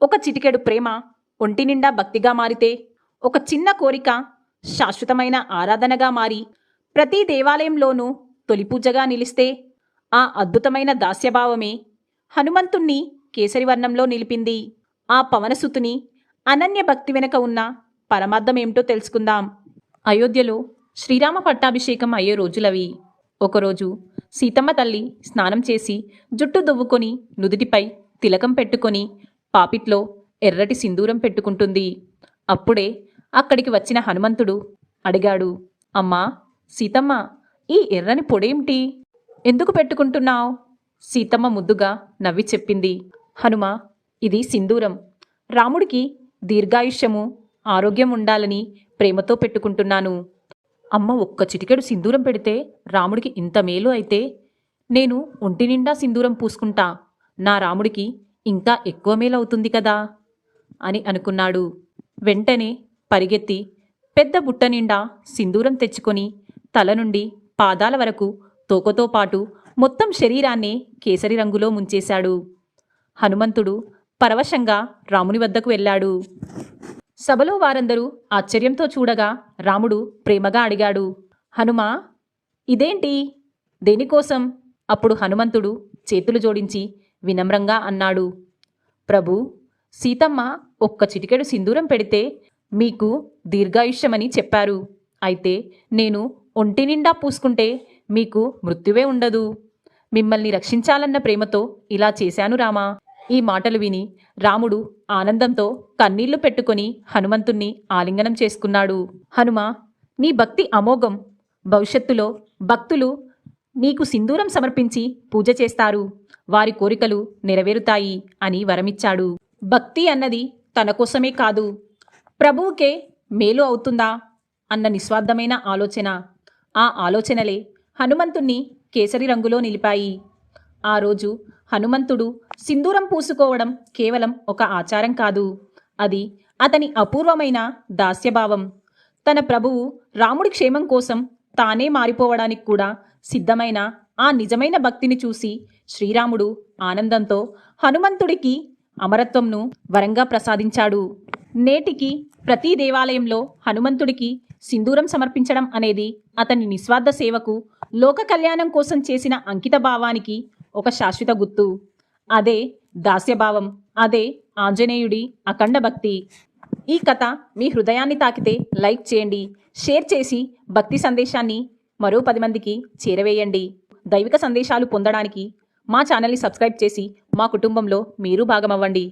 ఒక చిటికెడు ప్రేమ ఒంటి నిండా భక్తిగా మారితే ఒక చిన్న కోరిక శాశ్వతమైన ఆరాధనగా మారి ప్రతి దేవాలయంలోనూ తొలి పూజగా నిలిస్తే ఆ అద్భుతమైన దాస్యభావమే హనుమంతుణ్ణి కేసరివర్ణంలో నిలిపింది. ఆ పవనసుతుని అనన్య భక్తి వెనక ఉన్న పరమార్థమేమిటో తెలుసుకుందాం. అయోధ్యలో శ్రీరామ పట్టాభిషేకం అయ్యే రోజులవి. ఒకరోజు సీతమ్మ తల్లి స్నానం చేసి జుట్టు దువ్వుకొని నుదుటిపై తిలకం పెట్టుకొని పాపిట్లో ఎర్రటి సింధూరం పెట్టుకుంటుంది. అప్పుడే అక్కడికి వచ్చిన హనుమంతుడు అడిగాడు అమ్మా సీతమ్మ ఈ ఎర్రని పొడేమిటి? ఎందుకు పెట్టుకుంటున్నావు? సీతమ్మ ముద్దుగా నవ్వి చెప్పింది హనుమ ఇది సింధూరం. రాముడికి దీర్ఘాయుష్యము ఆరోగ్యం ఉండాలని ప్రేమతో పెట్టుకుంటున్నాను. అమ్మ ఒక్క చిటికెడు సింధూరం పెడితే రాముడికి ఇంత మేలు అయితే నేను ఒంటి నిండా సింధూరం పూసుకుంటా. నా రాముడికి ఇంకా ఎక్కువ మేలవుతుంది కదా? అని అనుకున్నాడు. వెంటనే పరిగెత్తి పెద్ద బుట్ట నిండా సింధూరం తెచ్చుకొని తల నుండి పాదాల వరకు తోకతో పాటు మొత్తం శరీరాన్ని కేసరి రంగులో ముంచేశాడు. హనుమంతుడు పరవశంగా రాముని వద్దకు వెళ్ళాడు. సభలో వారందరూ ఆశ్చర్యంతో చూడగా రాముడు ప్రేమగా అడిగాడు హనుమా ఇదేంటి? దేనికోసం? అప్పుడు హనుమంతుడు చేతులు జోడించి వినమ్రంగా అన్నాడు. ప్రభు సీతమ్మ ఒక్క చిటికెడు సింధూరం పెడితే మీకు దీర్ఘాయుష్యమని చెప్పారు. అయితే నేను ఒంటి నిండా పూసుకుంటే మీకు మృత్యువే ఉండదు. మిమ్మల్ని రక్షించాలన్న ప్రేమతో ఇలా చేశాను రామా. ఈ మాటలు విని రాముడు ఆనందంతో కన్నీళ్ళు పెట్టుకొని హనుమంతుణ్ణి ఆలింగనం చేసుకున్నాడు. హనుమ నీ భక్తి అమోఘం. భవిష్యత్తులో భక్తులు నీకు సింధూరం సమర్పించి పూజ చేస్తారు. వారి కోరికలు నెరవేరుతాయి అని వరమిచ్చాడు. భక్తి అన్నది తన కోసమే కాదు. ప్రభువుకే మేలు అవుతుందా అన్న నిస్వార్థమైన ఆలోచన. ఆ ఆలోచనలే హనుమంతుణ్ణి కేసరి రంగులో నిలిపాయి. ఆ రోజు హనుమంతుడు సింధూరం పూసుకోవడం కేవలం ఒక ఆచారం కాదు. అది అతని అపూర్వమైన దాస్యభావం. తన ప్రభువు రాముడి క్షేమం కోసం తానే మారిపోవడానికి కూడా సిద్ధమైన ఆ నిజమైన భక్తిని చూసి శ్రీరాముడు ఆనందంతో హనుమంతుడికి అమరత్వంను వరంగా ప్రసాదించాడు. నేటికి ప్రతి దేవాలయంలో హనుమంతుడికి సింధూరం సమర్పించడం అనేది అతని నిస్వార్థ సేవకు లోక కళ్యాణం కోసం చేసిన అంకిత భావానికి ఒక శాశ్వత గుర్తు. అదే దాస్యభావం అదే ఆంజనేయుడి అఖండ భక్తి. ఈ కథ మీ హృదయాన్ని తాకితే లైక్ చేయండి షేర్ చేసి భక్తి సందేశాన్ని మరో పది మందికి చేరవేయండి. దైవిక సందేశాలు పొందడానికి మా ఛానల్ని సబ్స్క్రైబ్ చేసి మా కుటుంబంలో మీరు భాగమవ్వండి.